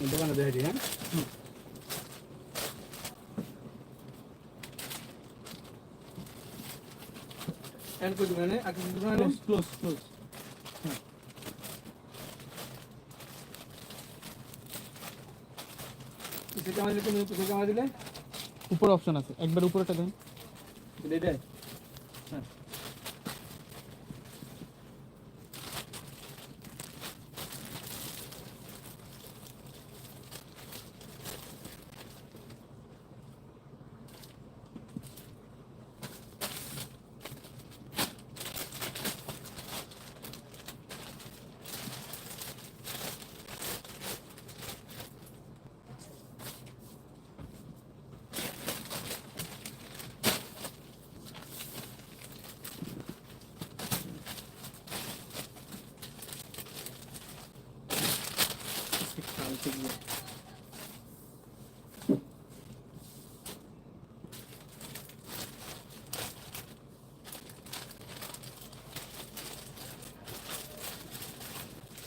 দোকানে দেখে দিই হ্যাঁ এন্ড করে দিবেন আর কিছু দিবেন ক্লোজ ক্লোজ ক্লোজ কিছু কামা দিলে তুমি কিছু কামা দিলে উপরে অপশন আছে। একবার উপরেটা দেন এটাই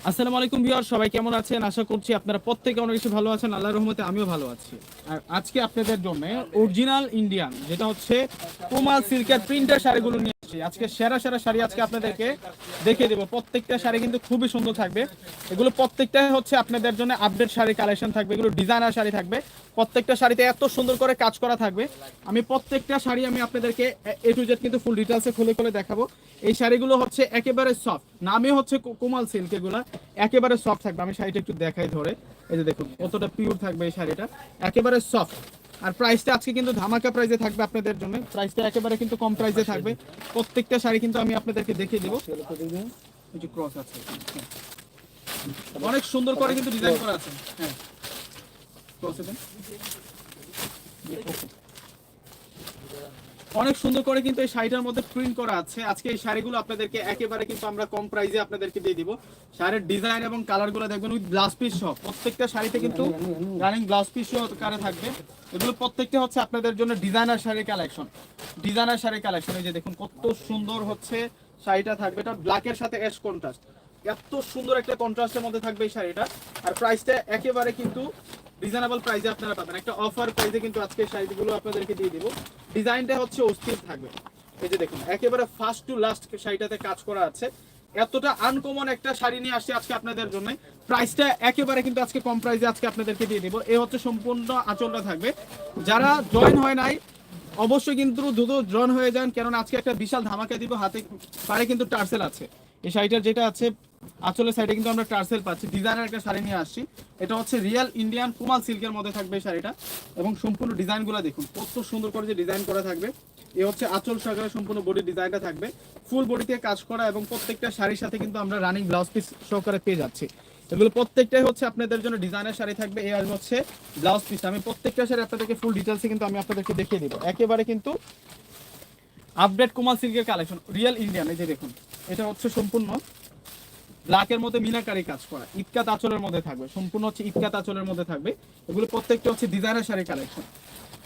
আসসালামু আলাইকুম ভিউয়ার সবাই কেমন আছেন? আশা করছি আপনারা প্রত্যেকে অনেক কিছু ভালো আছেন। আল্লাহর রহমতে আমিও ভালো আছি। আর আজকে আপনাদের জন্য অরিজিনাল ইন্ডিয়ান যেটা হচ্ছে কোমাল সিল্কের প্রিন্টার শাড়িগুলো নিয়ে আসছি আজকে সেরা সেরা শাড়ি আজকে আপনাদেরকে দেখিয়ে দেবো। প্রত্যেকটা শাড়ি কিন্তু খুবই সুন্দর থাকবে। এগুলো প্রত্যেকটাই হচ্ছে আপনাদের জন্য আপডেট শাড়ি কালেকশন থাকবে, এগুলো ডিজাইনার শাড়ি থাকবে। প্রত্যেকটা শাড়িতে এত সুন্দর করে কাজ করা থাকবে। আমি প্রত্যেকটা শাড়ি আমি আপনাদেরকে এ টু জেড কিন্তু ফুল ডিটেলসে খুলে খুলে দেখাবো। এই শাড়িগুলো হচ্ছে একেবারে সফট নামে হচ্ছে কোমাল সিল্ক এগুলা, একেবারে সফট থাকবে। আমি শাড়িটা একটু দেখাই ধরে। এই যে দেখুন, কতটা পিওর থাকবে এই শাড়িটা। একেবারে সফট আর প্রাইসটা আজকে কিন্তু ধামাকা প্রাইসে থাকবে আপনাদের জন্য। প্রাইসটা একেবারে কিন্তু কম প্রাইসে থাকবে। প্রত্যেকটা শাড়ি কিন্তু আমি আপনাদেরকে দেখিয়ে দেবো। ক্রস আছে। অনেক সুন্দর করে কিন্তু ডিজাইন করা আছে। হ্যাঁ। অনেক সুন্দর করে কিন্তু এই শাড়িটার মধ্যে প্রিন্ট করা আছে। আজকে এই শাড়িগুলো আপনাদেরকে একেবারে কিন্তু আমরা কম প্রাইসে আপনাদেরকে দিয়ে দিব। শাড়ির ডিজাইন এবং কালারগুলো দেখবেন উইথ ব্লাউজ পিস সহ। প্রত্যেকটা শাড়িতে কিন্তু রানিং ব্লাউজ পিস সহ কারে থাকবে। এগুলো প্রত্যেকটা হচ্ছে আপনাদের জন্য ডিজাইনার শাড়ির কালেকশন ডিজাইনার শাড়ির কালেকশন এই যে দেখুন কত সুন্দর হচ্ছে শাড়িটা থাকবে। এটা ব্ল্যাকের সাথে অ্যাশ কন্ট্রাস্ট এত সুন্দর একটা কন্ট্রাস্টের মধ্যে থাকবে এই শাড়িটা। আর প্রাইসটা একেবারে কিন্তু রিজনেবল প্রাইসে আপনারা পাবেন। একটা অফার প্রাইসে কিন্তু আজকে শাড়িগুলো আপনাদেরকে দিয়ে দিব। ডিজাইনটা হচ্ছে অস্থির থাকবে। এই যে দেখুন, একেবারে ফার্স্ট টু লাস্ট শাড়িটাতে কাজ করা আছে। এতটা আনকমন একটা শাড়ি নিয়ে আসছে আজকে আপনাদের জন্য। প্রাইসটা একেবারে কিন্তু আজকে কম প্রাইসে আজকে আপনাদেরকে দিয়ে দিব। এ হচ্ছে সম্পূর্ণ আঁচলটা থাকবে। যারা জয়েন হয় নাই, অবশ্যই কিন্তু দ্রুত জয়েন হয়ে যান। কেননা আজকে একটা বিশাল ধামাকা দিব। হাতে পারে কিন্তু টার্সেল আছে। এই শাড়িটার যেটা আছে, আঁচলের সাইডে কিন্তু আমরা টার্সেল পাচ্ছি। ডিজাইনের একটা শাড়ি নিয়ে আসছি। এটা হচ্ছে রিয়েল ইন্ডিয়ান কুমাল সিল্কের মধ্যে থাকবে এই শাড়িটা। এবং সম্পূর্ণ ডিজাইনগুলো দেখুন, কত সুন্দর করে যে ডিজাইন করা থাকবে। এ হচ্ছে আঁচল সহকারে সম্পূর্ণ বডি ডিজাইনটা থাকবে। ফুল বডিতে কাজ করা এবং প্রত্যেকটা শাড়ির সাথে কিন্তু আমরা রানিং ব্লাউজ পিস সহকারে পেয়ে যাচ্ছি। এগুলো প্রত্যেকটাই হচ্ছে আপনাদের জন্য ডিজাইনের শাড়ি থাকবে। এই আর হচ্ছে ব্লাউজ পিস আমি প্রত্যেকটা শাড়ি আপনাদেরকে ফুল ডিটেলসে কিন্তু আমি আপনাদেরকে দেখিয়ে দিব। একেবারে কিন্তু আপডেট কুমাল সিল্কের কালেকশন রিয়েল ইন্ডিয়ান এই যে দেখুন। এটা হচ্ছে সম্পূর্ণ ব্ল্যাকের মধ্যে মিনাকারি কাজ করা, ইটকাত আঁচলের মধ্যে থাকবে, সম্পূর্ণ হচ্ছে ইটকাত আঁচলের মধ্যে থাকবে। এগুলো প্রত্যেকটা হচ্ছে ডিজাইনার শাড়ি কালেকশন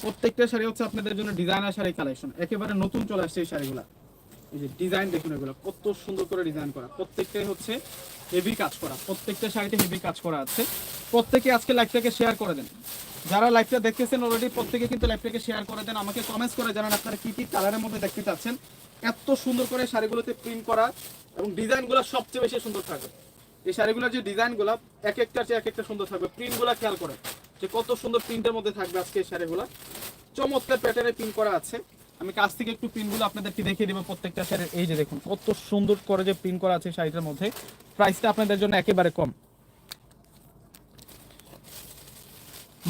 প্রত্যেকটা শাড়ি হচ্ছে আপনাদের জন্য ডিজাইনার শাড়ি কালেকশন একেবারে নতুন চলে আসছে এই শাড়িগুলো। এই যে ডিজাইন দেখুন এগুলো, কত সুন্দর করে ডিজাইন করা। প্রত্যেকটাই হচ্ছে হেভি কাজ করা। প্রত্যেকটা শাড়িতে হেভি কাজ করা আছে। প্রত্যেকে আজকে লাইভটাকে শেয়ার করে দেন। যারা লাইভটা দেখতেছেন অলরেডি প্রত্যেকে কিন্তু লাইভটাকে শেয়ার করে দেন। আমাকে কমেন্টস করে জানান আপনারা কি কি কালারের মধ্যে দেখতে চাচ্ছেন। এত সুন্দর করে শাড়িগুলোতে প্রিন্ট করা এবং ডিজাইনগুলো সবচেয়ে বেশি সুন্দর থাকবে। এই শাড়িগুলোর যে ডিজাইনগুলো এক একটার চেয়ে এক একটা সুন্দর থাকবে। প্রিন্টগুলো খেয়াল করে যে কত সুন্দর প্রিন্টের মধ্যে থাকবে আজকে এই শাড়িগুলো। চমৎকার প্যাটার্নে প্রিন্ট করা আছে। আমি কাছ থেকে একটু প্রিন্টগুলো আপনাদেরকে দেখিয়ে দেবো প্রত্যেকটা শাড়ির। এই যে দেখুন, কত সুন্দর করে যে প্রিন্ট করা আছে শাড়িটার মধ্যে। প্রাইসটা আপনাদের জন্য একেবারে কম।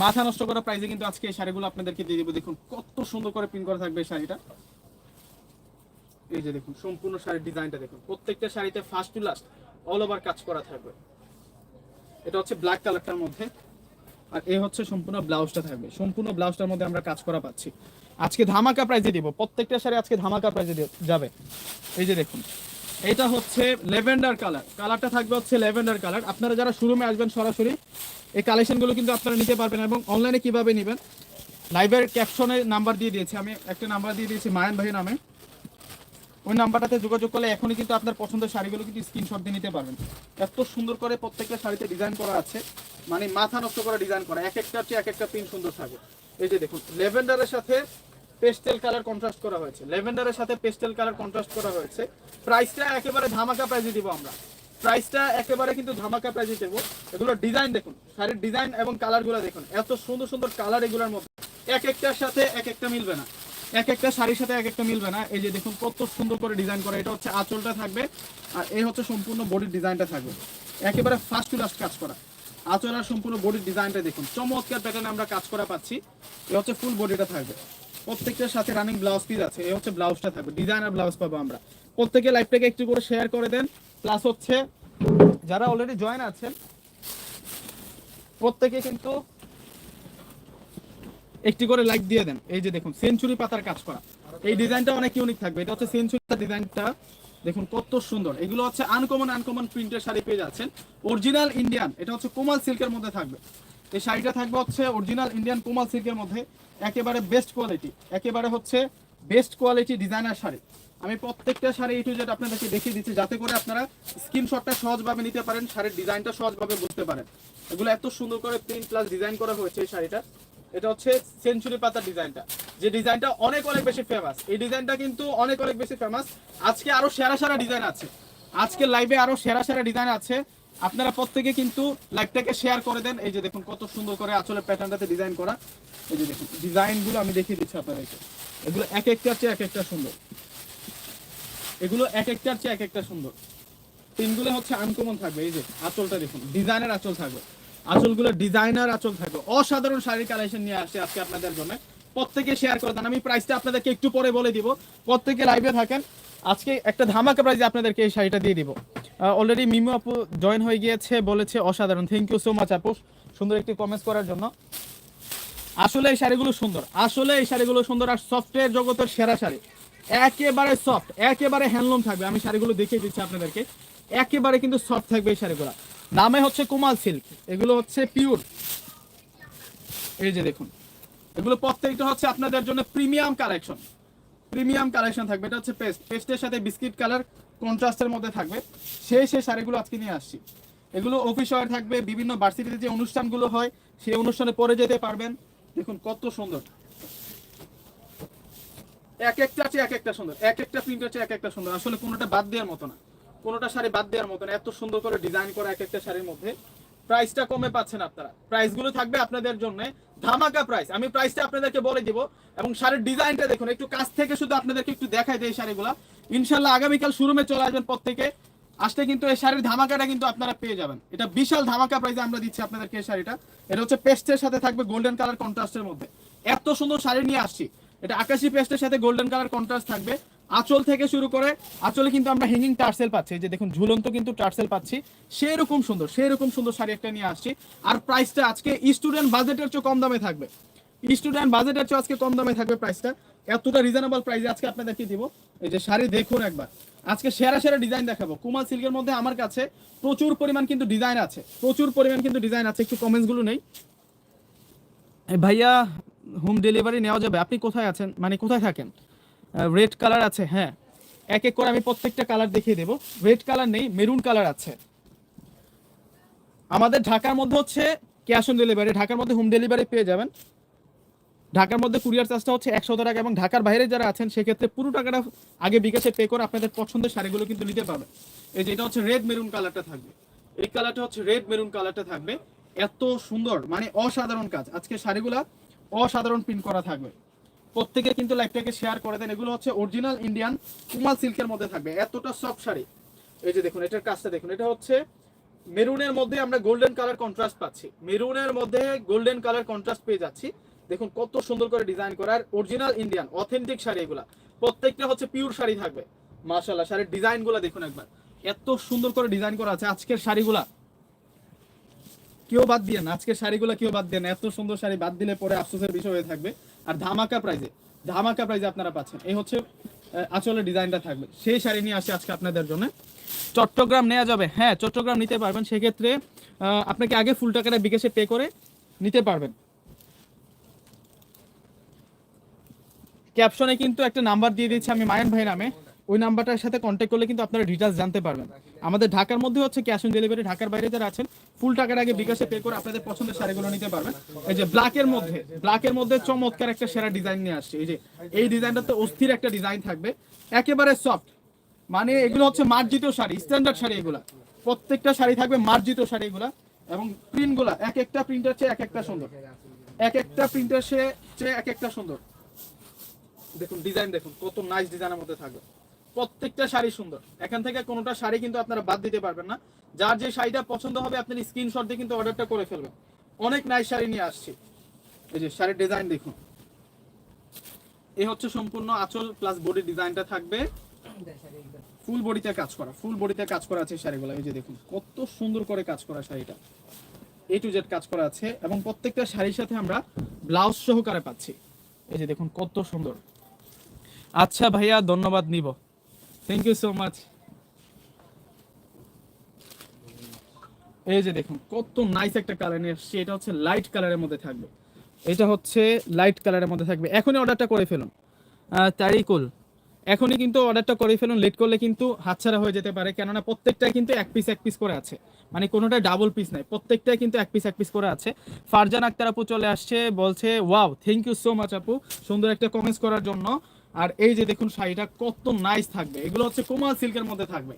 মাথা নষ্ট করা প্রাইসে কিন্তু আজকে এই শাড়িগুলো আপনাদেরকে দিয়ে দেবো। দেখুন, কত সুন্দর করে প্রিন্ট করা থাকবে শাড়িটা। এই যে দেখুন, সম্পূর্ণ শাড়ির ডিজাইনটা দেখুন। প্রত্যেকটা শাড়িতে first to last all over কাজ করা থাকবে। এটা হচ্ছে ব্ল্যাক কালারটার মধ্যে। আর এই হচ্ছে সম্পূর্ণ ব্লাউজটা থাকবে। সম্পূর্ণ ব্লাউজটার মধ্যে আমরা কাজ করা পাচ্ছি। আজকে ধামাকা প্রাইজে দিব। প্রত্যেকটা শাড়ি আজকে ধামাকা প্রাইজে যাবে। এই যে দেখুন এটা হচ্ছে লেভেন্ডার কালার। কালারটা থাকবে হচ্ছে লেভেন্ডার কালার। আপনারা যারা শোরুমে আসবেন সরাসরি, এই কালেকশনগুলো কিন্তু আপনারা নিতে পারবেন এবং অনলাইনে কীভাবে নেবেন, লাইভের ক্যাপশনে নাম্বার দিয়ে দিয়েছি আমি। একটা নাম্বার দিয়ে দিয়েছি মায়ান ভাই নামে। ওই নাম্বারটাতে যোগাযোগ করলে এখনই কিন্তু আপনার পছন্দের শাড়িগুলো কিন্তু স্ক্রিনশট দিয়ে নিতে পারবেন। এত সুন্দর করে প্রত্যেকটা শাড়িতে ডিজাইন করা আছে। মানে মাথা নষ্ট করা ডিজাইন করা। এক একটা চেয়ে এক একটা পিন সুন্দর থাকবে এই যে দেখুন লেভেন্ডারের সাথে পেস্টেল কালার কন্ট্রাস্ট করা হয়েছে। লেভেন্ডারের সাথে পেস্টেল কালার কন্ট্রাস্ট করা হয়েছে। প্রাইসটা একেবারে ধামাকা প্রাইসে দিব আমরা। প্রাইসটা একেবারে কিন্তু ধামাকা প্রাইসে দেবো। এগুলো ডিজাইন দেখুন, শাড়ির ডিজাইন এবং কালারগুলো দেখুন। এত সুন্দর সুন্দর কালার এগুলোর মধ্যে। এক একটার সাথে এক একটা মিলবে না। এক একটা শাড়ির সাথে এক একটা মিলবে না। এই যে দেখুন কত সুন্দর করে ডিজাইন করা। এটা হচ্ছে আঁচলটা থাকবে আর এই হচ্ছে সম্পূর্ণ বডির ডিজাইনটা থাকবে। একেবারে ফার্স্ট টু লাস্ট কাজ করা। আঁচল আর সম্পূর্ণ বডির ডিজাইনটা দেখুন। চমৎকার প্যাটার্নে আমরা কাজ করা পাচ্ছি। এ হচ্ছে ফুল বডিটা থাকবে। প্রত্যেকটার সাথে রানিং ব্লাউজ পিস আছে। এই হচ্ছে ব্লাউজটা থাকবে। ডিজাইনার ব্লাউজ পাবো আমরা। প্রত্যেকে লাইভটাকে একটু করে শেয়ার করে দেন। প্লাস হচ্ছে, যারা অলরেডি জয়েন আছেন, প্রত্যেকে কিন্তু একটি করে লাইক দিয়ে দেন। এই যে দেখুন সেঞ্চুরি পাতার কাজ করা। এই ডিজাইনটা অনেক ইউনিক থাকবে। এটা হচ্ছে সেঞ্চুরি ডিজাইনটা দেখুন, কত সুন্দর। এগুলো হচ্ছে আনকমন আনকমন প্রিন্টের শাড়ি পেয়ে যাচ্ছেন। অরিজিনাল ইন্ডিয়ান এটা হচ্ছে কোমাল সিল্কের মধ্যে থাকবে। এই শাড়িটা থাকবে হচ্ছে অরিজিনাল ইন্ডিয়ান কোমাল সিল্কের মধ্যে, একেবারে বেস্ট কোয়ালিটি একেবারে হচ্ছে বেস্ট কোয়ালিটি ডিজাইনার শাড়ি। আমি প্রত্যেকটা শাড়ি ইটু যেটা আপনাদেরকে দেখিয়ে দিচ্ছি, যাতে করে আপনারা স্ক্রিনশটটা সহজভাবে নিতে পারেন, শাড়ির ডিজাইনটা সহজভাবে বুঝতে পারেন। এগুলো এত সুন্দর করে প্রিন্ট প্লাস ডিজাইন করা হয়েছে এই শাড়িটা। এটা হচ্ছে সেঞ্চুরি পাতার ডিজাইনটা যে ডিজাইনটা অনেক অনেক বেশি ফেমাস এই ডিজাইনটা কিন্তু অনেক অনেক বেশি ফেমাস আজকে আরও সেরা সেরা ডিজাইন আছে। আজকে লাইভে আরও সেরা সেরা ডিজাইন আছে। আপনারা প্রত্যেকে কিন্তু লাইভটাকে শেয়ার করে দেন। এই যে দেখুন কত সুন্দর করে আসলে প্যাটার্নটাতে ডিজাইন করা। এই যে দেখুন ডিজাইনগুলো আমি দেখিয়ে দিচ্ছি আপনাদেরকে। এগুলো এক একটার চেয়ে এক একটা সুন্দর। এগুলো এক একটার চেয়ে এক একটা সুন্দর। পিনগুলো হচ্ছে আনকমন থাকবে। এই যে আঁচলটা দেখুন ডিজাইনের আঁচল থাকবে। আঁচলগুলো ডিজাইনার আঁচল থাকবে। অসাধারণ শাড়ির কালেকশন নিয়ে আসছে আজকে আপনাদের জন্য। প্রত্যেকে শেয়ার করে দেন। আমি প্রাইসটা আপনাদেরকে একটু পরে বলে দিব। প্রত্যেকে লাইভে থাকেন। আজকে একটা ধামাকা প্রাইজে আপনাদেরকে এই শাড়িটা দিয়ে দিব। অলরেডি মিমু আপু জয়েন হয়ে গিয়েছে, বলেছে অসাধারণ। থ্যাংক ইউ সো মাচ আপু। সুন্দর একটি কমেন্টস করার জন্য। আসলে এই শাড়িগুলো সুন্দর। আসলে এই শাড়িগুলো সুন্দর আর সফটওয়্যার জগতের সেরা শাড়ি। একেবারে সফট একেবারে হ্যান্ডলুম থাকবে। আমি শাড়িগুলো দেখিয়ে দিচ্ছি আপনাদেরকে। একেবারে কিন্তু সফট থাকবে এই শাড়িগুলো। নামে হচ্ছে কুমাল সিল্ক এগুলো হচ্ছে পিওর এই যে দেখুন। এগুলো প্রত্যেকটা হচ্ছে আপনাদের জন্য প্রিমিয়াম কালেকশন প্রিমিয়াম কালেকশন থাকবে। এটা হচ্ছে পেস্ট পেস্টের সাথে বিস্কিট কালার কন্ট্রাস্টের মধ্যে থাকবে। সেই সেই শাড়িগুলো আজকে নিয়ে আসছি। এগুলো অফিস ওয়ার থাকবে, বিভিন্ন ভার্সিটিতে যে অনুষ্ঠানগুলো হয়, সেই অনুষ্ঠানে পরে যেতে পারবেন। দেখুন কত সুন্দর। এক একটা আছে, এক একটা সুন্দর। এক একটা প্রিন্ট আছে, এক একটা সুন্দর। আসলে কোনোটা বাদ দেওয়ার মতো না। কোনোটা শাড়ি বাদ দেওয়ার মতো না। এত সুন্দর করে ডিজাইন করা এক একটা শাড়ির মধ্যে। প্রাইসটা কমে পাচ্ছেন আপনারা। প্রাইসগুলো থাকবে আপনাদের জন্য ধামাকা প্রাইস আমি প্রাইসটা আপনাদেরকে বলে দিব এবং শাড়ির ডিজাইনটা দেখুন, একটু কাছ থেকে শুধু আপনাদেরকে একটু দেখাই দেয় এই শাড়িগুলো। ইনশাল্লাহ আগামীকাল শোরুমে চলে আসবেন প্রত্যেকে। আসলে কিন্তু এই শাড়ির ধামাকাটা কিন্তু আপনারা পেয়ে যাবেন। এটা বিশাল ধামাকা প্রাইসে আমরা দিচ্ছি আপনাদেরকে এই শাড়িটা। এটা হচ্ছে পেস্টের সাথে থাকবে গোল্ডেন কালার কন্ট্রাস্টের মধ্যে। এত সুন্দর শাড়ি নিয়ে আসছি। এটা আকাশি পেস্টের সাথে গোল্ডেন কালার কন্ট্রাস্ট থাকবে। আঁচল থেকে শুরু করে, আঁচলে কিন্তু আমরা হ্যাঙ্গিং টার্সেল পাচ্ছি। যে দেখুন, ঝুলন্ত কিন্তু টার্সেল পাচ্ছি। সেই রকম সুন্দর সেই রকম সুন্দর শাড়ি একটা নিয়ে আসছি। আর প্রাইসটা আজকে স্টুডেন্ট বাজেটের চেয়ে কম দামে থাকবে। স্টুডেন্ট বাজেটের চেয়ে আজকে কম দামে থাকবে প্রাইসটা এতটা রিজনেবল প্রাইসে আজকে আপনাদেরকে দিব। এই যে শাড়ি দেখুন একবার। আজকে সেরা সেরা ডিজাইন দেখাবো। কুমার সিল্কের মধ্যে আমার কাছে প্রচুর পরিমাণ কিন্তু ডিজাইন আছে। প্রচুর পরিমাণ কিন্তু ডিজাইন আছে, একটু কমেন্টসগুলো নেই। ভাইয়া হোম ডেলিভারি নেওয়া যাবে। আপনি কোথায় আছেন? মানে কোথায় থাকেন? রেড কালার আছে হ্যাঁ। এক এক করে আমি প্রত্যেকটা কালার দেখিয়ে দেবো। রেড কালার নেই মেরুন কালার আছে। আমাদের ঢাকার মধ্যে হচ্ছে ক্যাশ অন ডেলিভারি ঢাকার মধ্যে হোম ডেলিভারি পেয়ে যাবেন। ঢাকার মধ্যে কুরিয়ার চার্জটা হচ্ছে একশো টাকা এবং ঢাকার বাইরে যারা আছেন, সেক্ষেত্রে পুরো টাকাটা আগে বিকাশে পে করে আপনাদের পছন্দের শাড়িগুলো কিন্তু নিতে পারবেন। এই যে এটা হচ্ছে রেড মেরুন কালারটা থাকবে। এই কালারটা হচ্ছে রেড মেরুন কালারটা থাকবে। এত সুন্দর মানে অসাধারণ কাজ। আজকে শাড়িগুলা অসাধারণ প্রিন্ট করা থাকবে। প্রত্যেকে কিন্তু লাইভটাকে শেয়ার করে দেন। এগুলো হচ্ছে অরিজিনাল ইন্ডিয়ান কুমাল সিল্কের মধ্যে থাকবে। এতটা সফট শাড়ি। এই যে দেখুন, এটার কাজটা দেখুন। এটা হচ্ছে মেরুনের মধ্যে আমরা গোল্ডেন কালার কন্ট্রাস্ট পাচ্ছি। মেরুনের মধ্যে গোল্ডেন কালার কন্ট্রাস্ট পেয়ে যাচ্ছি। দেখুন, কত সুন্দর করে ডিজাইন করার অরিজিনাল ইন্ডিয়ান অথেন্টিক শাড়ি এগুলা। প্রত্যেকটা হচ্ছে পিওর শাড়ি থাকবে। মাশাআল্লাহ, শাড়ির ডিজাইনগুলো দেখুন একবার। এত সুন্দর করে ডিজাইন করা আছে আজকের শাড়িগুলা। কেউ বাদ দিয়ে না, আজকের শাড়িগুলো কেউ বাদ দিয়ে না। এত সুন্দর শাড়ি বাদ দিলে পরে আফসোসের বিষয় হয়ে থাকবে। আর ধামাকা প্রাইজে ধামাকা প্রাইজে আপনারা পাচ্ছেন। এই হচ্ছে আসলে ডিজাইনটা থাকবে। সেই শাড়ি নিয়ে আসি আজকে আপনাদের জন্য। চট্টগ্রাম নেওয়া যাবে। হ্যাঁ চট্টগ্রাম নিতে পারবেন। সেক্ষেত্রে আপনাকে আগে ফুল টাকাটা বিকেশে পে করে নিতে পারবেন। ক্যাপশনে কিন্তু একটা নাম্বার দিয়ে দিচ্ছি আমি মায়ন ভাই নামে। ওই নাম্বারটার সাথে কন্ট্যাক্ট করলে কিন্তু আপনারা ডিটেলস জানতে পারবেন। আমাদের ঢাকার মধ্যে হচ্ছে ক্যাশ অন ডেলিভারি ঢাকার বাইরে যারা আছেন ফুল টাকার আগে বিকাশে পে করে আপনাদের পছন্দের শাড়িগুলো নিতে পারবেন। এই যে ব্ল্যাকের মধ্যে ব্ল্যাকের মধ্যে চমৎকার একটা সেরা ডিজাইন নিয়ে আসছে। এই যে, এই ডিজাইনটা তো অস্থির একটা ডিজাইন থাকবে। একেবারে সফট মানে এগুলো হচ্ছে মার্জিত শাড়ি স্ট্যান্ডার্ড শাড়ি এগুলা। প্রত্যেকটা শাড়ি থাকবে মার্জিত শাড়ি এগুলা। এবং প্রিন্টগুলা এক একটা প্রিন্টার চেয়ে এক একটা সুন্দর। এক একটা প্রিন্টার চেয়ে এক একটা সুন্দর। দেখুন ডিজাইন দেখুন, কত নাইস ডিজাইনের মধ্যে থাকবে। প্রত্যেকটা শাড়ি সুন্দর। এখান থেকে কোনোটা শাড়ি কিন্তু আপনারা বাদ দিতে পারবেন না। যার যে শাড়িটা পছন্দ হবে, আপনি স্ক্রিনশট দিয়ে কিন্তু অর্ডারটা করে ফেলবেন। অনেক নাইস শাড়ি নিয়ে আসছি। এই যে শাড়ির ডিজাইন দেখুন। এই হচ্ছে সম্পূর্ণ আঁচল প্লাস বডি ডিজাইনটা থাকবে। ফুল বডিতে কাজ করা ফুল বডিতে কাজ করা আছে শাড়িগুলো। এই যে দেখুন, কত সুন্দর করে কাজ করা শাড়িটা। এ টু জেড কাজ করা আছে এবং প্রত্যেকটা শাড়ির সাথে আমরা ব্লাউজ সহকারে পাচ্ছি। এই যে দেখুন, কত সুন্দর। আচ্ছা ভাইয়া, ধন্যবাদ নিব। থ্যাংক ইউ সো মাচ এই যে দেখুন, কত নাইস একটা কালার নিয়ে এসছে। এটা হচ্ছে লাইট কালারের মধ্যে থাকবে। এটা হচ্ছে লাইট কালারের মধ্যে থাকবে। এখনই অর্ডারটা করে ফেলুন। তারিকুল, এখনই কিন্তু অর্ডারটা করে ফেলুন। লেট করলে কিন্তু হাতছাড়া হয়ে যেতে পারে। কেননা প্রত্যেকটাই কিন্তু এক পিস এক পিস করে আছে। মানে কোনোটা ডাবল পিস নাই। প্রত্যেকটাই কিন্তু এক পিস এক পিস করে আছে। ফারজান আক্তার আপু চলে আসছে, বলছে wow thank you so much আপু। সুন্দর একটা কমেন্টস করার জন্য। আর এই যে দেখুন শাড়িটা, কত নাইস থাকবে। এগুলো হচ্ছে কোমাল সিল্কের মধ্যে থাকবে।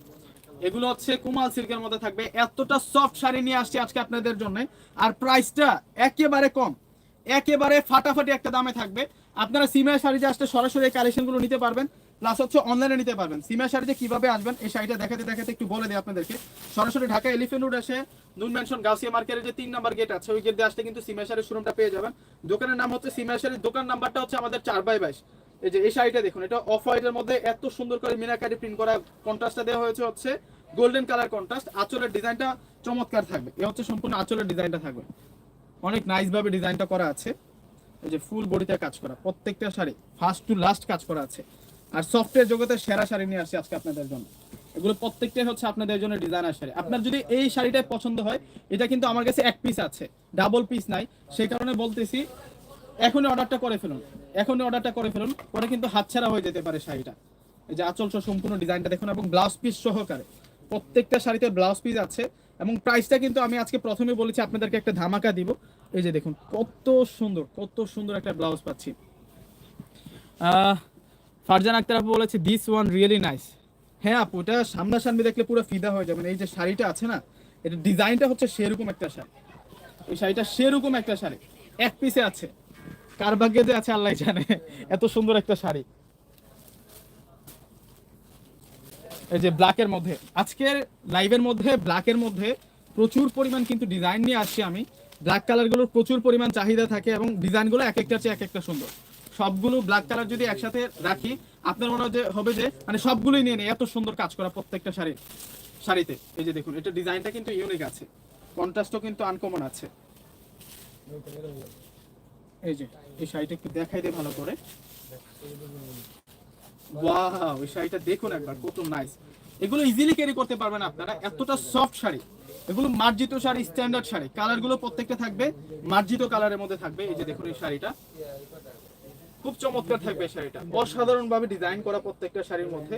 এগুলো হচ্ছে কুমাল সিল্কের মধ্যে থাকবে। এতটা সফট শাড়ি নিয়ে আসছি আজকে আপনাদের জন্য। আর প্রাইসটা একেবারে কম। একেবারে ফাটাফাটি একটা দামে থাকবে। আপনারা সিমিয়া শাড়িতে আসতে সরাসরি এই কালেকশনগুলো নিতে পারবেন। প্লাস হচ্ছে অনলাইনে নিতে পারবেন। সিমিয়া শাড়িতে কীভাবে আসবেন, এই শাড়িটা দেখাতে দেখাতে একটু বলে দিই আপনাদেরকে। সরাসরি ঢাকা এলিফেন্ট রোড এসে নুন ম্যানশন গাউসিয়া মার্কেটের যে তিন নাম্বার গেট আছে, ওই গেট দিয়ে আসলে কিন্তু সিমিয়া শাড়ির শোরুমটা পেয়ে যাবেন। দোকানের নাম হচ্ছে সিমিয়া শাড়ির দোকান নাম্বারটা হচ্ছে আমাদের চার বাই বাইশ। এই যে এই শাড়িটা দেখুন, এটা অফ হোয়াইটের মধ্যে এত সুন্দর করে মিনাকারি প্রিন্ট করা কন্ট্রাস্টটা দেওয়া হয়েছে হচ্ছে গোল্ডেন কালার কন্ট্রাস্ট আঁচলের ডিজাইনটা চমৎকার থাকবে। এ হচ্ছে সম্পূর্ণ আঁচলের ডিজাইনটা থাকবে। অনেক নাইস ভাবে ডিজাইনটা করা আছে। এই যে ফুল বডিতে কাজ করা, প্রত্যেকটা শাড়ি ফার্স্ট টু লাস্ট কাজ করা আছে। আর সফটওয়্যার জগতের সেরা শাড়ি নিয়ে আসছি আজকে আপনাদের জন্য। এগুলো প্রত্যেকটাই হচ্ছে আপনাদের জন্য ডিজাইনার শাড়ি। আপনার যদি এই শাড়িটাই পছন্দ হয়, এটা কিন্তু আমার কাছে এক পিস আছে ডাবল পিস নাই। সেই কারণে বলতেছি, এখনই অর্ডারটা করে ফেলুন। এখনই অর্ডারটা করে ফেলুন, পরে কিন্তু হাতছাড়া হয়ে যেতে পারে শাড়িটা। এই যে আঁচল সহ সম্পূর্ণ ডিজাইনটা দেখুন, এবং ব্লাউজ পিস সহকারে। প্রত্যেকটা শাড়িতে ব্লাউজ পিস আছে, এবং প্রাইসটা কিন্তু আমি আজকে প্রথমে বলেছি, আপনাদেরকে একটা ধামাকা দিব। এই যে দেখুন, কত সুন্দর কত সুন্দর একটা ব্লাউজ পাচ্ছি। ফারজান আক্তার আপু বলেছে দিস ওয়ান রিয়েলি নাইস হ্যাঁ আপু, এটা সামনাসামনি দেখলে পুরো ফিদা হয়ে যাবেন এই যে শাড়িটা আছে না এটা ডিজাইনটা হচ্ছে সেরকম একটা শাড়ি। এই শাড়িটা সেরকম একটা শাড়ি। এক পিসে আছে। কার ভাগ্যে যে আছে আল্লাহ জানে। এত সুন্দর একটা শাড়ি। এই যে ব্ল্যাকের মধ্যে। আজকের লাইভের মধ্যে, ব্ল্যাকের মধ্যে প্রচুর পরিমাণ কিন্তু ডিজাইন নিয়ে আসছি আমি। ব্ল্যাক কালারগুলোর প্রচুর পরিমাণ চাহিদা থাকে এবং ডিজাইনগুলো এক একটা চেয়ে এক একটা সুন্দর। সবগুলো ব্ল্যাক কালার যদি একসাথে রাখি, আপনার মনে যে হবে যে মানে সবগুলোই নিয়ে নেই, এত সুন্দর কাজ করা প্রত্যেকটা শাড়ি, শাড়িতে। এই যে দেখুন, এটা ডিজাইনটা কিন্তু ইউনিক আছে। কন্ট্রাস্টও কিন্তু আনকমন আছে। এই যে, এই শাড়িটা একটু দেখাই দে ভালো করে। ওয়াও এই শাড়িটা দেখুন একবার, কত নাইস এগুলো ইজিলি ক্যারি করতে পারবেন আপনারা। এতটা সফট শাড়ি। এগুলো মার্জিত শাড়ি স্ট্যান্ডার্ড শাড়ি। কালারগুলো প্রত্যেকটা থাকবে, মার্জিত কালারের মধ্যে থাকবে। এই যে দেখুন এই শাড়িটা। খুব চমৎকার থাকবে শাড়িটা। অসাধারণ ভাবে ডিজাইন করা প্রত্যেকটা শাড়ির মধ্যে।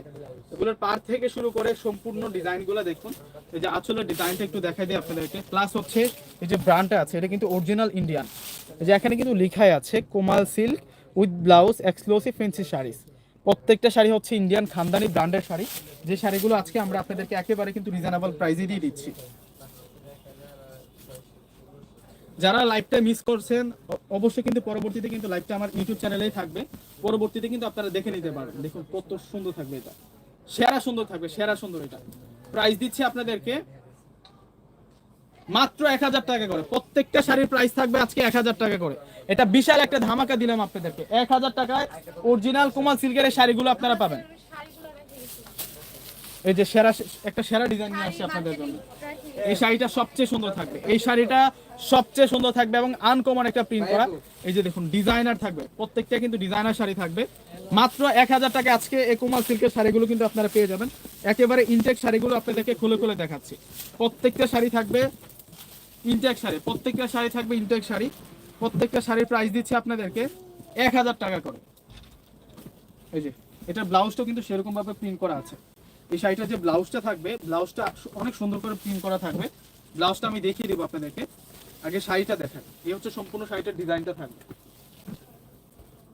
এগুলোর পার থেকে শুরু করে সম্পূর্ণ ডিজাইনগুলো দেখুন। এই যে আসলে ডিজাইনটা একটু দেখাই দিই আপনাদেরকে। প্লাস হচ্ছে এই যে ব্র্যান্ডটা আছে, এটা কিন্তু অরিজিনাল ইন্ডিয়ান এই যে এখানে কিন্তু লেখাই আছে Komal silk with blouse exclusive fancy saris. প্রত্যেকটা শাড়ি হচ্ছে ইন্ডিয়ান খানদানি ব্র্যান্ডের শাড়ি। যে শাড়িগুলো আজকে আমরা আপনাদেরকে একেবারে কিন্তু রিজনেবল প্রাইসে দিয়ে দিচ্ছি। যারা লাইভটা মিস করছেন অবশ্যই কিন্তু পরবর্তীতে কিন্তু লাইভটা আমার ইউটিউব চ্যানেলেই থাকবে। পরবর্তীতে কিন্তু আপনারা দেখে নিতে পারবেন। দেখুন, কত সুন্দর থাকবে এটা। সেরা সুন্দর থাকবে, সেরা সুন্দর এটা। প্রাইস দিচ্ছি আপনাদেরকে মাত্র এক হাজার টাকা করে। প্রত্যেকটা শাড়ির প্রাইস থাকবে আজকে এক হাজার টাকা করে। এটা বিশাল একটা ধামাকা দিলাম আপনাদেরকে। এক হাজার টাকায় অরিজিনাল কুমাল সিল্কের শাড়িগুলো আপনারা পাবেন। এই যে সেরা একটা সেরা ডিজাইন নিয়ে আসছে আপনাদের জন্য। এই শাড়িটা সবচেয়ে সুন্দর থাকবে। এই শাড়িটা সবচেয়ে সুন্দর থাকবে এবং আনকমন একটা প্রিন্ট করা। এই যে দেখুন ডিজাইনার থাকবে। প্রত্যেকটা কিন্তু ডিজাইনার শাড়ি থাকবে। মাত্র এক হাজার টাকা আজকে এই সিল্কের শাড়িগুলো কিন্তু আপনারা পেয়ে যাবেন। একেবারে ইনটেক শাড়িগুলো আপনাদেরকে খুলে খুলে দেখাচ্ছি। প্রত্যেকটা শাড়ি থাকবে ইনটেক শাড়ি। প্রত্যেকটা শাড়ি থাকবে ইনটেক শাড়ি। প্রত্যেকটা শাড়ির প্রাইস দিচ্ছে আপনাদেরকে এক হাজার টাকা করে। এই যে। এটার ব্লাউজটাও কিন্তু সেরকম ভাবে প্রিন্ট করা আছে। এই শাড়িটার যে ব্লাউজটা থাকবে, ব্লাউজটা অনেক সুন্দর করে প্রিন্ট করা থাকবে। ব্লাউজটা আমি দেখিয়ে দিব আপনাদেরকে। আগে শাড়িটা দেখান। এই হচ্ছে সম্পূর্ণ শাড়িটার ডিজাইনটা থাকবে।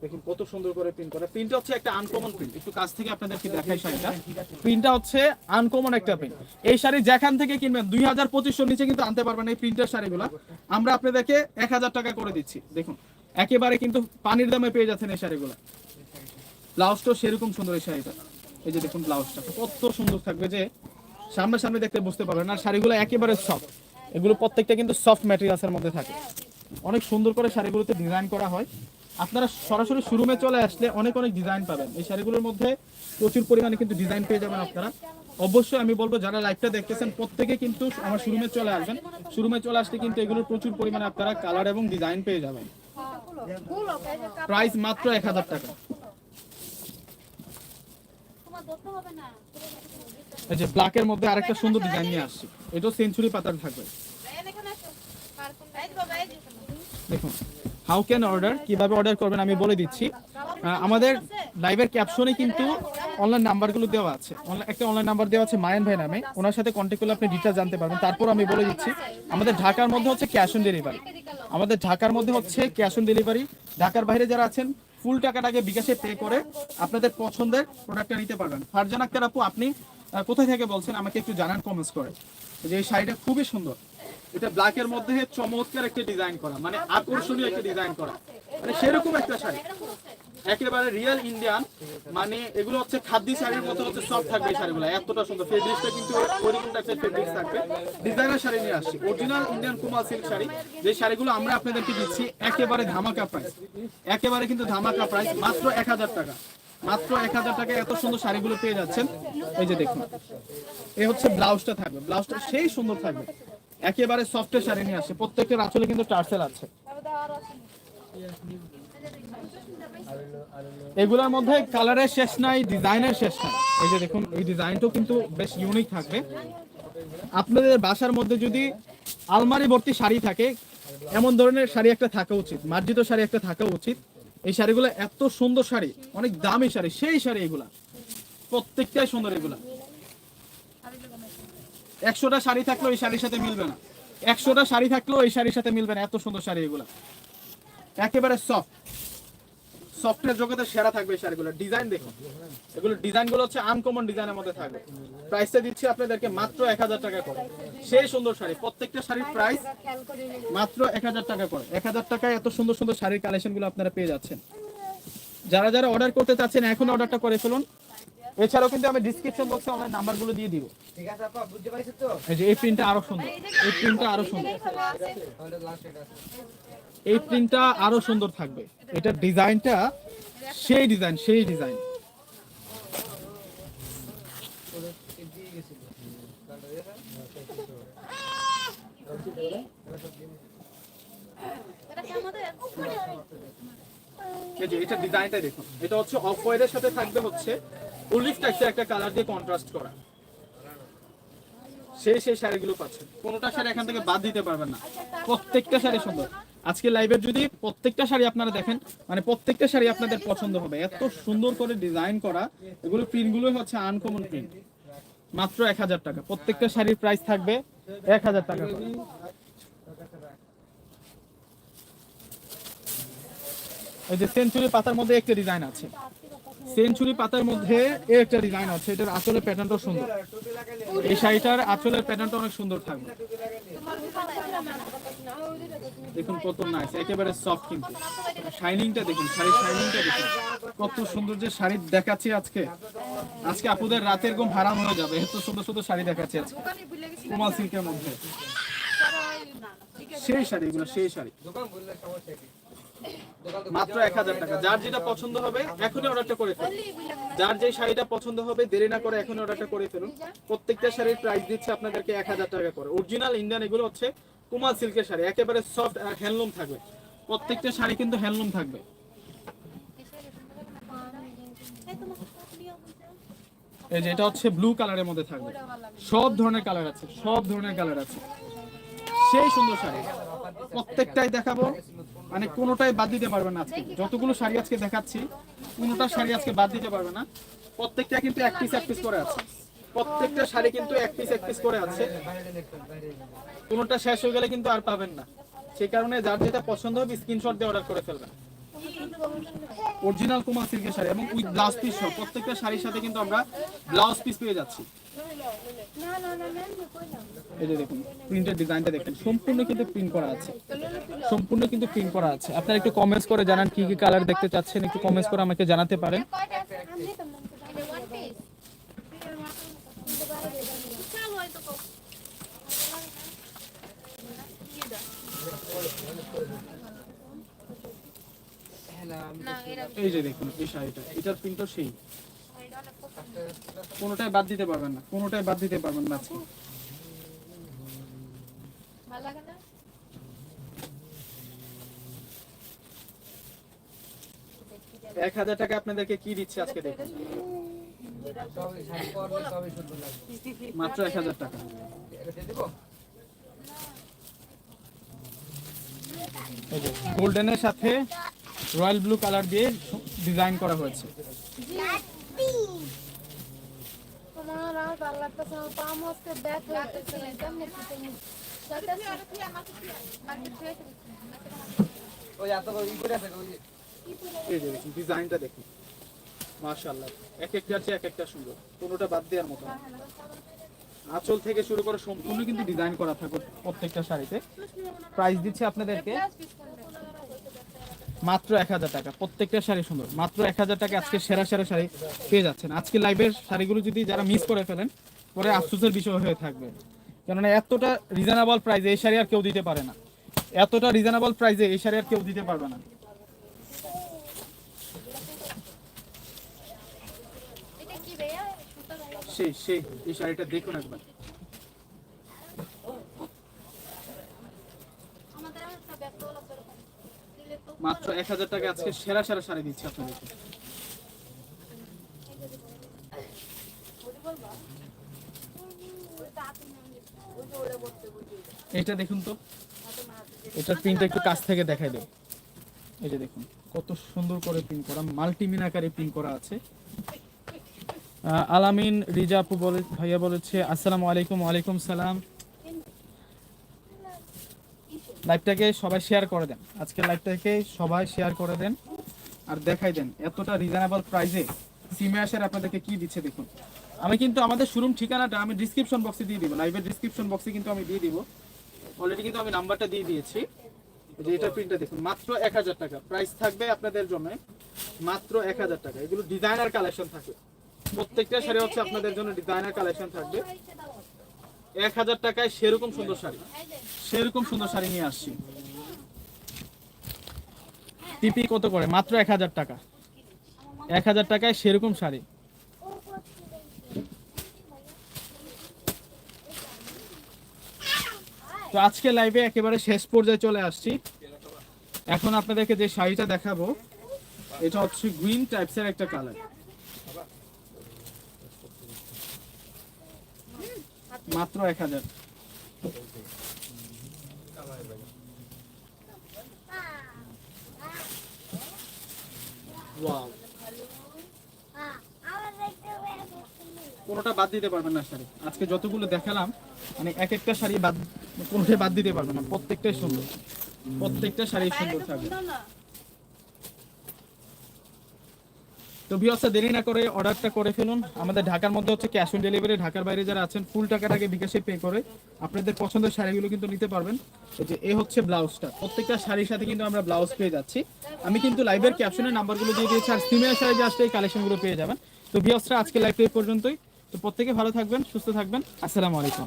দেখুন কত সুন্দর করে প্রিন্ট করা। প্রিন্টটা হচ্ছে একটা আনকমন প্রিন্ট একটু কাছ থেকে আপনাদেরকে দেখাই শাড়িটা। প্রিন্টটা হচ্ছে আনকমন একটা প্রিন্ট এই শাড়ি যেখান থেকে কিনবেন, দুই হাজার পঁচিশশো নিচে কিন্তু আনতে পারবেন এই প্রিন্টের শাড়িগুলো। আমরা আপনাদেরকে এক হাজার টাকা করে দিচ্ছি। দেখুন, একেবারে কিন্তু পানির দামে পেয়ে যাচ্ছেন এই শাড়িগুলো। ব্লাউজটাও সেরকম সুন্দর এই শাড়িটা। এই যে দেখুন ব্লাউজটা কত সুন্দর থাকবে যে সামনে সামনে দেখতে বুঝতে পারবেন। আর শাড়িগুলো একেবারে সফট এগুলো প্রত্যেকটা কিন্তু সফট ম্যাটেরিয়ালসের মধ্যে থাকে। অনেক সুন্দর করে শাড়িগুলোতে ডিজাইন করা হয়। আপনারা সরাসরি শোরুমে চলে আসলে অনেক অনেক ডিজাইন পাবেন। এই শাড়িগুলোর মধ্যে প্রচুর পরিমাণে কিন্তু ডিজাইন পেয়ে যাবেন আপনারা। অবশ্যই আমি বলব যারা লাইভটা দেখতেছেন প্রত্যেকে কিন্তু আমার শোরুমে চলে আসবেন। শোরুমে চলে আসলে কিন্তু এগুলোর প্রচুর পরিমাণে আপনারা কালার এবং ডিজাইন পেয়ে যাবেন। প্রাইস মাত্র এক হাজার টাকা। এই যে ব্ল্যাকের মধ্যে আরেকটা সুন্দর ডিজাইন নিয়ে আসছি। এটাও সেঞ্চুরি পাতার থাকবে। দেখুন হাউ ক্যান অর্ডার কীভাবে অর্ডার করবেন আমি বলে দিচ্ছি। আমাদের লাইভের ক্যাপশনে কিন্তু অনলাইন নাম্বারগুলো দেওয়া আছে। একটা অনলাইন নাম্বার দেওয়া আছে মায়ান ভাই নামে। ওনার সাথে কন্ট্যাক্ট করলে আপনি ডিটেলস জানতে পারবেন। তারপর আমি বলে দিচ্ছি আমাদের ঢাকার মধ্যে হচ্ছে ক্যাশ অন ডেলিভারি আমাদের ঢাকার মধ্যে হচ্ছে ক্যাশ অন ডেলিভারি ঢাকার বাইরে যারা আছেন ফুল টাকাটাকে বিকাশে পে করে আপনাদের পছন্দের প্রোডাক্টটা নিতে পারবেন। ফারজান আক্তার আপু, আপনি কোথায় থেকে বলছেন? আমাকে একটু জানান কমেন্টস করে। যে এই শাড়িটা খুবই সুন্দর। এটা ব্ল্যাকের মধ্যে চমৎকার একটা ডিজাইন করা মানে আকর্ষণীয় একটা ডিজাইন করা। মানে সেরকম একটা শাড়ি। একেবারে রিয়েল ইন্ডিয়ান মানে এগুলো হচ্ছে খাদ্য শাড়ির মতো হচ্ছে সফট থাকবে শাড়িগুলো। এতটা সুন্দর। ফেব্রিক্সটা কিন্তু ওরকম একটা ফেব্রিক্স থাকবে। ডিজাইনার শাড়ি নিয়ে আসছি। Original Indian Kumar silk sari. যে শাড়িগুলো আমরা আপনাদেরকে দিচ্ছি, একেবারে ধামাকা প্রাইস একেবারে কিন্তু ধামাকা প্রাইস মাত্র এক হাজার টাকা। মাত্র এক হাজার টাকায় এত সুন্দর শাড়িগুলো পেয়ে যাচ্ছেন। এই যে দেখুন। এই হচ্ছে ব্লাউজটা থাকবে। ব্লাউজটা সেই সুন্দর থাকবে। একেবারে সফটের শাড়ি নিয়ে আসে। প্রত্যেকটা আঁচলে কিন্তু টার্সেল আছে। এগুলোর মধ্যে কালারের শেষ নাই ডিজাইনের শেষ নাই। এই যে দেখুন, এই ডিজাইনটাও কিন্তু বেশ ইউনিক থাকবে। আপনাদের বাসার মধ্যে যদি আলমারি ভর্তি শাড়ি থাকে, এমন ধরনের শাড়ি একটা থাকা উচিত, মার্জিত শাড়ি একটা থাকা উচিত। এই শাড়িগুলো এত সুন্দর শাড়ি, অনেক দামি শাড়ি, সেই শাড়ি এগুলা। প্রত্যেকটাই সুন্দর এগুলা। একশোটা শাড়ি থাকলেও এই শাড়ির সাথে মিলবে না। একশোটা শাড়ি থাকলেও এই শাড়ির সাথে মিলবে না, এত সুন্দর শাড়ি এগুলা। একেবারে সফট সফটওয়্যার জগতে সেরা থাকবে এই শাড়িগুলো। ডিজাইন দেখুন। এগুলো ডিজাইনগুলো হচ্ছে আনকমন ডিজাইনের মধ্যে থাকবে। প্রাইসটা দিচ্ছি আপনাদেরকে মাত্র এক হাজার টাকা করে। সেই সুন্দর শাড়ি, প্রত্যেকটা শাড়ির প্রাইস মাত্র এক হাজার টাকা করে। এক হাজার টাকায় এত সুন্দর সুন্দর শাড়ির কালেকশনগুলো আপনারা পেয়ে যাচ্ছেন। যারা যারা অর্ডার করতে চাচ্ছেন, এখন অর্ডারটা করে ফেলুন। এছাড়াও কিন্তু আমি ডিসক্রিপশন বক্সে অনলাইন নাম্বারগুলো দিয়ে দিব। ঠিক আছে আপা বুঝতে পারছিস তো? এই যে এই প্রিন্টটা আরও সুন্দর। এই প্রিন্টটা আরও সুন্দর। এটা এই প্রিন্টটা আরও সুন্দর থাকবে। এটার ডিজাইনটা সেই ডিজাইন সেই ডিজাইন। এটা ডিজাইনটা দেখুন। এটা হচ্ছে অফ হোয়াইটের সাথে থাকবে হচ্ছে অলিভ টাইপের একটা কালার দিয়ে কন্ট্রাস্ট করা। সেই সেই শাড়িগুলো পাচ্ছেন শাড়ি এখান থেকে বাদ দিতে পারবেন না। প্রত্যেকটা শাড়ি সুন্দর। আজকে লাইভের যদি প্রত্যেকটা শাড়ি আপনারা দেখেন মানে প্রত্যেকটা শাড়ি আপনাদের পছন্দ হবে। এত সুন্দর করে ডিজাইন করা, এগুলো প্রিন্টগুলো হচ্ছে আনকমন প্রিন্ট মাত্র এক হাজার টাকা। প্রত্যেকটা শাড়ির প্রাইস থাকবে এক হাজার টাকা। এই যে সেঞ্চুরি পাতার মধ্যে একটা ডিজাইন আছে। সেঞ্চুরি পাতার মধ্যে এই একটা ডিজাইন আছে, এটার আসলে প্যাটার্নটা সুন্দর। এই শাড়িটার আঁচলের প্যাটার্নটা অনেক সুন্দর থাকবে। দেখুন কত নাইস একেবারে সফট কিন্তু। শাইনিংটা দেখুন, শাড়ির শাইনিংটা দেখুন। কত সুন্দর যে শাড়ি দেখাচ্ছি আজকে। আজকে আপুদের রাতের ঘুম হারাম হয়ে যাবে, এত সুন্দর সুন্দর শাড়ি দেখাচ্ছি আজকে। কুমার সিল্কের মধ্যে। সেই শাড়ি, এগুলো সেই শাড়ি। মাত্র এক হাজার টাকা। যার যেটা পছন্দ হবে, এখনই অর্ডারটা করে ফেলুন। যার যে শাড়িটা পছন্দ হবে, দেরি না করে এখনই অর্ডারটা করে ফেলুন। প্রত্যেকটা শাড়ির প্রাইস দিচ্ছে আপনাদেরকে এক হাজার টাকা করে। অরিজিনাল ইন্ডিয়ান এগুলো হচ্ছে সিল্কের শাড়ি, একেবারে সফট হ্যান্ডলুম থাকবে। প্রত্যেকটা শাড়ি কিন্তু হ্যান্ডলুম থাকবে। এই যে এটা হচ্ছে ব্লু কালারের মধ্যে থাকবে। সব ধরনের কালার আছে, সব ধরনের কালার আছে। সেই সুন্দর শাড়ি। প্রত্যেকটাই দেখাবো। মানে কোনোটাই বাদ দিতে পারবে না আজকে। যতগুলো শাড়ি আজকে দেখাচ্ছি, কোনোটা শাড়ি আজকে বাদ দিতে পারবে না। প্রত্যেকটা কিন্তু এক পিস এক পিস করে আছে। প্রত্যেকটা শাড়ি কিন্তু এক পিস এক পিস করে আছে। কোনোটা শেষ হয়ে গেলে কিন্তু আর পাবেন না। সেই কারণে যার যেটা পছন্দ হবে স্ক্রিনশট দিয়ে অর্ডার করে ফেলবেন। অরিজিনাল কুমার সিল্কের শাড়ি এবং উইথ ব্লাউজ পিস সহ প্রত্যেকটা শাড়ির সাথে কিন্তু আমরা ব্লাউজ পিস পেয়ে যাচ্ছি। দেখুন প্রিন্টের ডিজাইনটা সম্পূর্ণ কিন্তু প্রিন্ট করা আছে। সম্পূর্ণ কিন্তু প্রিন্ট করা আছে। আপনারা একটু করে জানান কি কি কালার দেখতে চাচ্ছেন, একটু করে আমাকে জানাতে পারেন। এই যে দেখুন এই শাড়িটা এটার প্রিন্টও সেই। কোনোটাই বাদ দিতে পারবেন না কোনোটাই বাদ দিতে পারবেন না আজকে। এক হাজার টাকা আপনাদেরকে কি দিচ্ছে আজকে দেখুন। মাত্র এক হাজার টাকা। গোল্ডেনের সাথে রয়্যাল ব্লু কালার দিয়ে ডিজাইন করা হয়েছে। ডিজাইনটা দেখুন। মাশাআল্লাহ, এক একটা আছে, এক একটা সুন্দর। কোনোটা বাদ দেওয়ার মতো আঁচল থেকে শুরু করে সম্পূর্ণ কিন্তু ডিজাইন করা থাকে প্রত্যেকটা শাড়িতে। প্রাইস দিচ্ছে আপনাদেরকে মাত্র এক হাজার টাকা। প্রত্যেকটা শাড়ি সুন্দর। মাত্র এক হাজার টাকা আজকে সেরা সেরা শাড়ি পেয়ে যাচ্ছেন। আজকে লাইভের শাড়িগুলো যদি যারা মিস করে ফেলেন পরে আফসোসের বিষয় হয়ে থাকবে। কেননা এতটা রিজনেবল প্রাইসে এই শাড়ি আর কেউ দিতে পারে না। এতটা রিজনেবল প্রাইসে এই শাড়ি আর কেউ দিতে পারবে না। সেই সেই এই শাড়িটা দেখুন একবার। মাত্র এক হাজার টাকা আজকে সেরা সেরা শাড়ি দিচ্ছে আপনাদেরকে। এটা দেখুন তো। এটার প্রিন্টটা একটু কাছ থেকে দেখাই দেব। এই যে দেখুন, কত সুন্দর করে প্রিন্ট করা মাল্টি মিনাকারে প্রিন্ট করা আছে। আলামিন রিজা আপু বলে ভাইয়া বলেছে, আসসালামু আলাইকুম, ওয়ালাইকুম সালাম। লাইভটাকে সবাই শেয়ার করে দেন। আজকে লাইভটাকে সবাই শেয়ার করে দেন আর দেখাই দেন এতটা রিজনেবল প্রাইসে সিমে আসার আপনাদেরকে কি দিচ্ছে দেখুন। আমি কিন্তু আমাদের শোরুম ঠিকানাটা আমি ডিসক্রিপশন বক্সে দিয়ে দিব লাইভের ডিসক্রিপশন বক্সে কিন্তু আমি দিয়ে দিব। অলরেডি কিন্তু আমি নাম্বারটা দিয়ে দিয়েছি। যে এটা প্রিন্টটা দেখুন, মাত্র এক হাজার টাকা। প্রাইস থাকবে আপনাদের জন্য মাত্র এক হাজার টাকা। এগুলো ডিজাইনার কালেকশন থাকে। প্রত্যেকটা শাড়ি হচ্ছে আপনাদের জন্য ডিজাইনার কালেকশন থাকবে। এক হাজার টাকায় সেরকম সুন্দর শাড়ি। সেরকম সুন্দর শাড়ি নিয়ে আসছি। টিপি কত করে? মাত্র এক হাজার টাকা। এক হাজার টাকায় সেরকম শাড়ি। তো আজকে লাইভে একেবারে শেষ পর্যায়ে চলে আসছি। এখন আপনাদেরকে যে শাড়িটা দেখাবো, এটা হচ্ছে গ্রিন টাইপসের একটা কালার মাত্র এক হাজার। কোনোটা বাদ দিতে পারবেন না শাড়ি। আজকে যতগুলো দেখালাম মানে এক একটা শাড়ি বাদ কোনোটাই বাদ দিতে পারবেন না। প্রত্যেকটাই সুন্দর। প্রত্যেকটা শাড়ি সুন্দর থাকবে। তো ভিউয়ার্সরা দেরি না করে অর্ডারটা করে ফেলুন। আমাদের ঢাকার মধ্যে হচ্ছে ক্যাশ অন ডেলিভারি ঢাকার বাইরে যারা আছেন ফুল টাকাটাকে বিকাশে পে করে। আপনাদের পছন্দের শাড়িগুলো কিন্তু নিতে পারবেন। এই যে, এ হচ্ছে ব্লাউজটা প্রত্যেকটা শাড়ির সাথে কিন্তু আমরা ব্লাউজ পেয়ে যাচ্ছি। আমি কিন্তু লাইভের ক্যাপশনের নাম্বারগুলো দিয়ে দিয়েছি, আর সিমের যে আসলে এই কালেকশনগুলো পেয়ে যাবেন। তো ভিউয়ার্সরা আজকে লাইভটা এই পর্যন্তই। তো প্রত্যেকে ভালো থাকবেন, সুস্থ থাকবেন। আসসালামু আলাইকুম।